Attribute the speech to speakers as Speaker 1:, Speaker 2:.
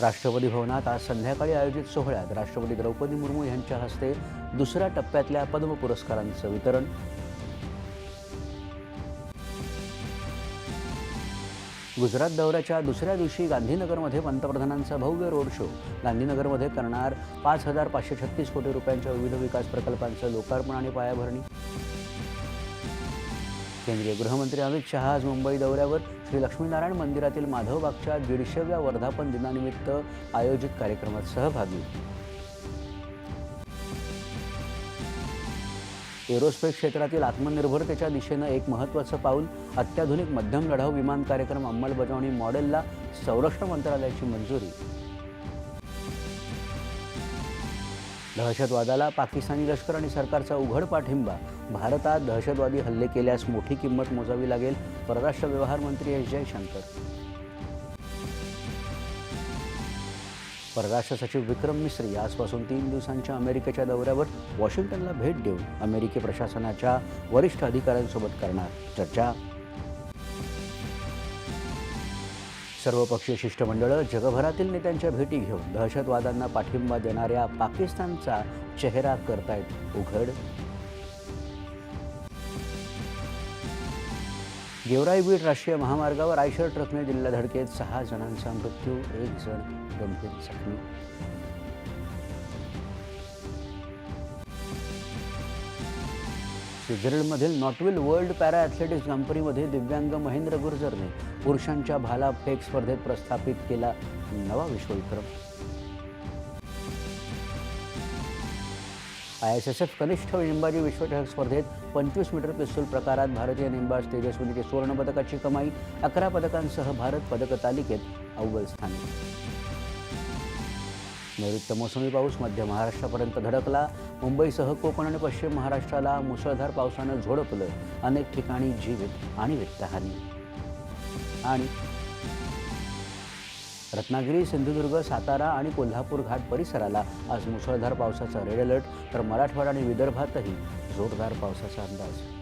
Speaker 1: राष्ट्रपती भवनात आज संध्याकाळी आयोजित सोहळ्यात राष्ट्रपती द्रौपदी मुर्मू यांच्या हस्ते दुसऱ्या टप्प्यातल्या पद्म पुरस्कारांचं वितरण. गुजरात दौऱ्याच्या दुसऱ्या दिवशी गांधीनगरमध्ये पंतप्रधानांचा भव्य रोड शो. गांधीनगरमध्ये करणार पाच हजार पाचशे छत्तीस कोटी रुपयांच्या विविध विकास प्रकल्पांचं लोकार्पण आणि पायाभरणी. केंद्रीय गृहमंत्री अमित शहा आज मुंबई दौऱ्यावर श्री लक्ष्मीनारायण मंदिरातील माधवबागच्या दीडशेव्या वर्धापन दिनानिमित्त आयोजित कार्यक्रमात सहभागी एरोस्पेस क्षेत्रातील आत्मनिर्भरतेच्या दिशेनं एक महत्त्वाचं पाऊल अत्याधुनिक मध्यम लढाऊ विमान कार्यक्रम अंमलबजावणी मॉडेलला संरक्षण मंत्रालयाची मंजुरी. दहशतवादाला पाकिस्तानी लष्कर आणि सरकारचा उघड पाठिंबा. भारतात दहशतवादी हल्ले केल्यास मोठी किंमत मोजावी लागेल परराष्ट्र व्यवहार मंत्री एस जयशंकर. परराष्ट्र सचिव विक्रम मिश्री आजपासून तीन दिवसांच्या अमेरिकेच्या दौऱ्यावर वॉशिंग्टनला भेट देऊन अमेरिकी प्रशासनाच्या वरिष्ठ अधिकाऱ्यांसोबत करणार चर्चा. सर्वपक्षीय शिष्टमंडळं जगभरातील नेत्यांच्या भेटी घेऊन दहशतवादांना पाठिंबा देणाऱ्या पाकिस्तानचा चेहरा करतायत उघड. गेवराई बीड राष्ट्रीय महामार्गावर आयशर ट्रकने दिलेल्या धडकेत सहा जणांचा मृत्यू एक जण गंभीर जखमी. स्वित्झर्लंडमधील नॉटविल वर्ल्ड पॅरा ॲथलेटिक्स कंपनीमध्ये दिव्यांग महेंद्र गुर्जरने पुरुषांच्या भाला फेक स्पर्धेत प्रस्थापित केला नवा विश्वविक्रम. आय एस एस एफ कनिष्ठ नेमबाजी विश्वचषक स्पर्धेत पंचवीस मीटर पिस्तूल प्रकारात भारतीय नेमबाज तेजस्विनीची सुवर्णपदकाची कमाई अकरा पदकांसह भारत पदक तालिकेत अव्वल स्थानी. नैऋत्य मोसमी पाऊस मध्य महाराष्ट्रापर्यंत धडकला. मुंबईसह कोकण आणि पश्चिम महाराष्ट्राला मुसळधार पावसानं झोडपलं. अनेक ठिकाणी जीवित आणि वित्तहानी. आणि रत्नागिरी सिंधुदुर्ग सातारा आणि कोल्हापूर घाट परिसराला आज मुसळधार पावसाचा रेड अलर्ट तर मराठवाडा आणि विदर्भातही जोरदार पावसाचा अंदाज.